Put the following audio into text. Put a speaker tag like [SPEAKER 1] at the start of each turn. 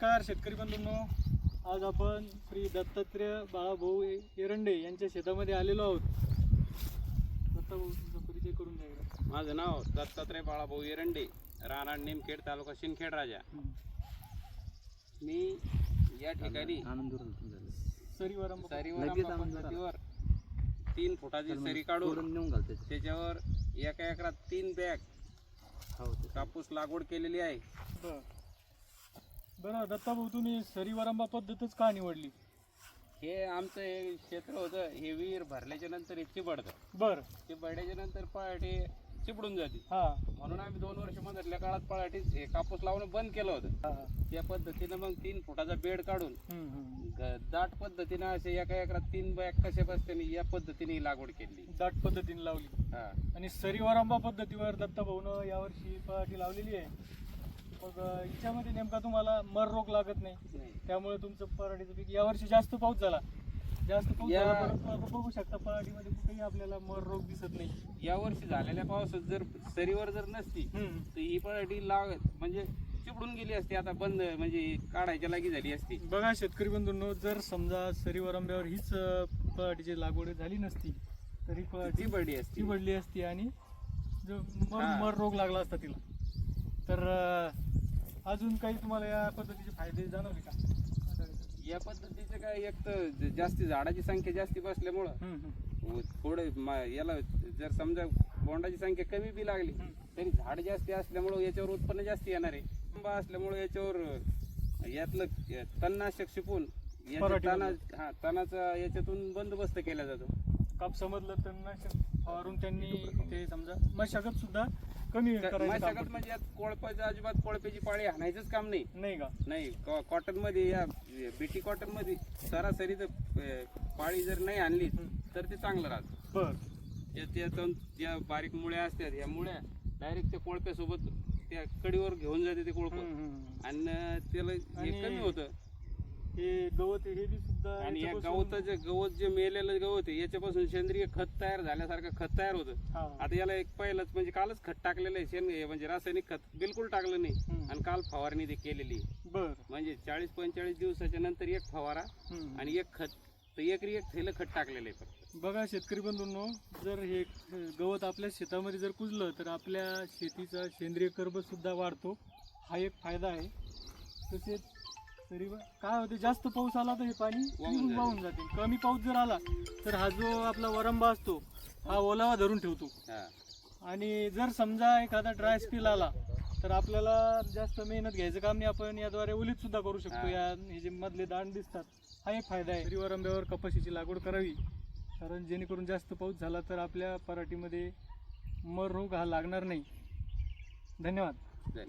[SPEAKER 1] नमस्कार शेतकरी बंधूंनो. आज आपण श्री दत्तात्रय बाळाभाऊ एरंडे यांच्या शेतामध्ये आलेलो आहोत. दत्ताभाऊ तुमचा परिचय करून द्या.
[SPEAKER 2] माझं नाव दत्तात्रय बाळाभाऊ एरंडे राहणार निमखेड तालुका शिंदखेड राजा. मी या ठिकाणी
[SPEAKER 1] सरीवर
[SPEAKER 2] तीन फुटाची सरी काढून त्याच्यावर एका एकरात तीन बॅग कापूस लागवड केलेली आहे.
[SPEAKER 1] बरं दत्ताभाऊ तुम्ही सरीवरंबा पद्धतच का निवडली?
[SPEAKER 2] हे आमचं हे क्षेत्र होतं हे विहीर भरल्याच्या नंतर हे चिबडतं
[SPEAKER 1] बरं.
[SPEAKER 2] ते बड्याच्या नंतर पळाटी चिपडून जाते.
[SPEAKER 1] हा.
[SPEAKER 2] म्हणून आम्ही दोन वर्ष मधल्या काळात पळाटी हे कापूस लावणं बंद केलं होतं.
[SPEAKER 1] हा.
[SPEAKER 2] त्या पद्धतीनं मग तीन फुटाचा बेड काढून. ग- दाट पद्धतीनं असे एका एकरात तीन बॅग कसे बसते या पद्धतीने ही लागवड केली.
[SPEAKER 1] दाट पद्धतीने लावली.
[SPEAKER 2] हा.
[SPEAKER 1] आणि सरीवरंबा पद्धतीवर दत्ताभाऊनं यावर्षी पराठी लावलेली आहे. मग अं, हिच्यामध्ये नेमका तुम्हाला मर रोग लागत नाही. त्यामुळे तुमचं पराठीचं पीक यावर्षी जास्त पाऊस झाला जास्त पाऊस
[SPEAKER 2] या-
[SPEAKER 1] झाला परंतु आपण बघू शकता पराठीमध्ये कुठेही आपल्याला मर रोग दिसत नाही
[SPEAKER 2] या वर्षी झालेल्या पावसात जर सरीवर जर नसती
[SPEAKER 1] हम्म.
[SPEAKER 2] तर ही पळाटी लाग म्हणजे चिपडून गेली असती आता बंद म्हणजे काढायच्या लागी झाली असती
[SPEAKER 1] बघा शेतकरी बंधूंनो जर समजा सरीवर आंब्यावर हीच अं, पराठीची लागवड झाली नसती तरी पराठी
[SPEAKER 2] ती बडी असती
[SPEAKER 1] चिवडली असती आणि जो मर
[SPEAKER 2] हा.
[SPEAKER 1] मर रोग लागला असता तिला तर अं, अजून काही तुम्हाला या पद्धतीचे फायदे जाणवले का
[SPEAKER 2] या पद्धतीचं काय एक तर जास्ती झाडाची संख्या जास्ती बसल्यामुळं
[SPEAKER 1] हम्म, हम्म.
[SPEAKER 2] थोडं मा- याला जर समजा बोंडाची संख्या कमी बी लागली तरी झाड जास्ती असल्यामुळं याच्यावर उत्पन्न जास्त येणार आहे आंबा असल्यामुळं याच्यावर अं, यातलं अं, तणनाशक शिकून याच्या
[SPEAKER 1] पराठीमध्ये.
[SPEAKER 2] तणा हा तणाचा याच्यातून बंदोबस्त केला जातो
[SPEAKER 1] कापसामधलं तणनाशक फवारून त्यांनी ते समजा मशागत सुद्धा कमी
[SPEAKER 2] तर
[SPEAKER 1] करायचं काम
[SPEAKER 2] मशागत
[SPEAKER 1] करते.
[SPEAKER 2] म्हणजे यात कोळपाचं अजिबात कोळप्याची पाळी हाणायचंच काम नाही.
[SPEAKER 1] नाही का?
[SPEAKER 2] नाही कॉटनमध्ये या बीटी कॉटनमध्ये सरासरी जर अं, पाळी जर नाही आणली तर ते चांगलं राहतं.
[SPEAKER 1] बर.
[SPEAKER 2] त्या- त्यातून ज्या बारीक मुळ्या असतात ह्या मुळ्या डायरेक्ट त्या कोळप्यासोबत त्या कडीवर घेऊन जाते ते कोळप. आणि त्याला हे
[SPEAKER 1] आणि-
[SPEAKER 2] कमी होतं.
[SPEAKER 1] हे गवत हे बी सुद्धा
[SPEAKER 2] आणि या
[SPEAKER 1] याच्यापासून-
[SPEAKER 2] गवताचं गवत जे मेलेलं गवत आहे याच्यापासून सेंद्रिय खत तयार झाल्यासारखं खत तयार होतं
[SPEAKER 1] हा.
[SPEAKER 2] आता याला एक पहिलंच म्हणजे कालच खत टाकलेलं आहे शेण हे म्हणजे रासायनिक खत बिलकुल टाकलं नाही
[SPEAKER 1] हम्म.
[SPEAKER 2] आणि काल फवारणी ते केलेली आहे.
[SPEAKER 1] बर
[SPEAKER 2] म्हणजे चाळीस पंचेचाळीस दिवसाच्या नंतर एक फवारा
[SPEAKER 1] हम्म.
[SPEAKER 2] आणि एक खत तर एकरी एक थैलं खत टाकलेलं आहे फक्त
[SPEAKER 1] बघा शेतकरी बंधूंनो जर हे गवत आपल्या शेतामध्ये जर कुजलं तर आपल्या शेतीचा सेंद्रिय कर्ब सुद्धा वाढतो हा एक फायदा आहे तसेच तरी ब- काय होते जास्त पाऊस आला तर हे पाणी
[SPEAKER 2] वाहून जाते.
[SPEAKER 1] वाहून जाते. कमी पाऊस जर आला तर हा जो आपला वरंबा असतो हा ओलावा धरून ठेवतो.
[SPEAKER 2] हा.
[SPEAKER 1] आणि जर समजा एखादा ड्राय स्पिल आला तर आपल्याला जास्त मेहनत घ्यायचं काम नाही. आपण याद्वारे ओलीत सुद्धा करू शकतो. या हे जे मधले दांड दिसतात हा एक फायदा आहे. हिरव्या रंब्यावर कपाशीची लागवड करावी. कारण जेणेकरून जास्त पाऊस झाला तर आपल्या पराठीमध्ये मर रोग हा लागणार नाही. धन्यवाद.
[SPEAKER 2] चालेल